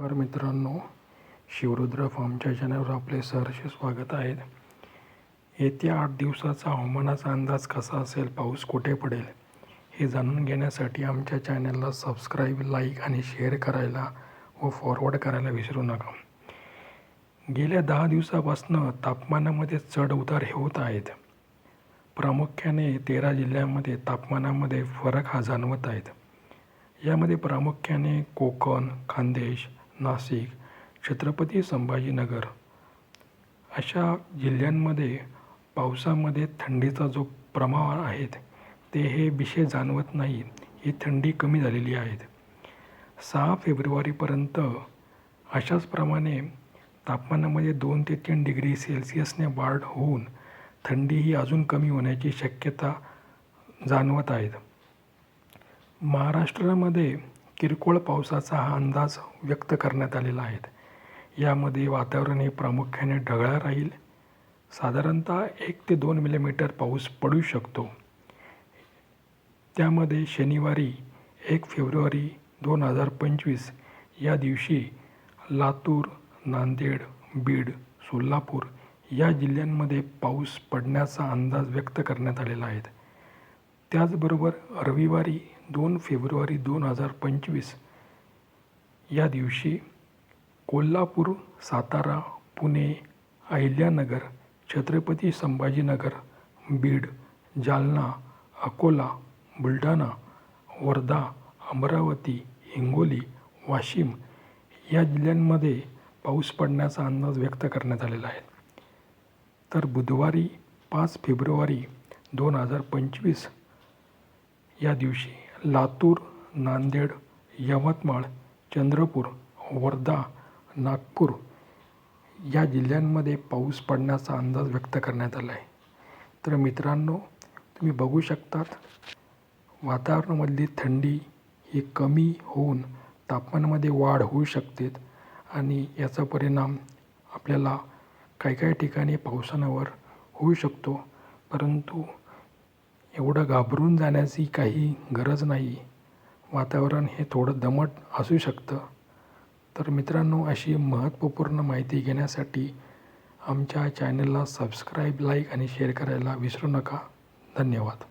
नमस्कार मित्रांनो शिवरुद्र फॉर्मच्या चॅनलवर आपले सहर्ष स्वागत आहे. येत्या आठ दिवसाचा हवामानाचा अंदाज कसा असेल पाऊस कुठे पडेल हे जाणून घेण्यासाठी आमच्या चॅनलला सबस्क्राईब लाईक आणि शेअर करायला व फॉरवर्ड करायला विसरू नका. गेल्या दहा दिवसापासनं तापमानामध्ये चढ उतार होत आहेत. प्रामुख्याने तेरा जिल्ह्यांमध्ये तापमानामध्ये फरक हा जाणवत आहेत. यामध्ये प्रामुख्याने कोकण खानदेश नाशिक छत्रपती संभाजीनगर अशा जिल्ह्यांमध्ये पावसामध्ये थंडीचा जो प्रमाण आहेत ते हे विषय जाणवत नाही. ही थंडी कमी झालेली आहेत सहा फेब्रुवारीपर्यंत अशाच प्रमाणे तापमानामध्ये दोन ते तीन डिग्री सेल्सिअसने वाढ होऊन थंडी ही अजून कमी होण्याची शक्यता जाणवत आहेत महाराष्ट्रामध्ये किरकोळ पावसाचा हा अंदाज व्यक्त करण्यात आलेला आहे. यामध्ये वातावरण हे प्रामुख्याने ढगाळ राहील. साधारणतः एक ते दोन मिलीमीटर पाऊस पडू शकतो. त्यामध्ये शनिवारी एक फेब्रुवारी दोन हजार पंचवीस या दिवशी लातूर नांदेड बीड सोलापूर या जिल्ह्यांमध्ये पाऊस पडण्याचा अंदाज व्यक्त करण्यात आलेला आहे. त्याचबरोबर रविवारी दोन फेब्रुवारी दोन हजार पंचवीस या दिवशी कोल्हापूर सातारा पुणे अहिल्यानगर छत्रपती संभाजीनगर बीड जालना अकोला बुलढाणा वर्धा अमरावती हिंगोली वाशिम या जिल्ह्यांमध्ये पाऊस पडण्याचा अंदाज व्यक्त करण्यात आलेला आहे. तर बुधवारी पाच फेब्रुवारी दोन हजार पंचवीस या दिवशी लातूर नांदेड यवतमाळ चंद्रपूर वर्धा नागपूर या जिल्ह्यांमध्ये पाऊस पडण्याचा अंदाज व्यक्त करण्यात आला आहे. तर मित्रांनो तुम्ही बघू शकतात वातावरणामधली थंडी ही कमी होऊन तापमानामध्ये वाढ होऊ शकते आणि याचा परिणाम आपल्याला काही काही ठिकाणी पावसानावर होऊ शकतो. परंतु एवढं घाबरून जाण्याची काही गरज नाही. वातावरण हे थोडं दमट असू शकतं. तर मित्रांनो अशी महत्त्वपूर्ण माहिती घेण्यासाठी आमच्या चॅनलला सबस्क्राईब लाईक आणि शेअर करायला विसरू नका. धन्यवाद.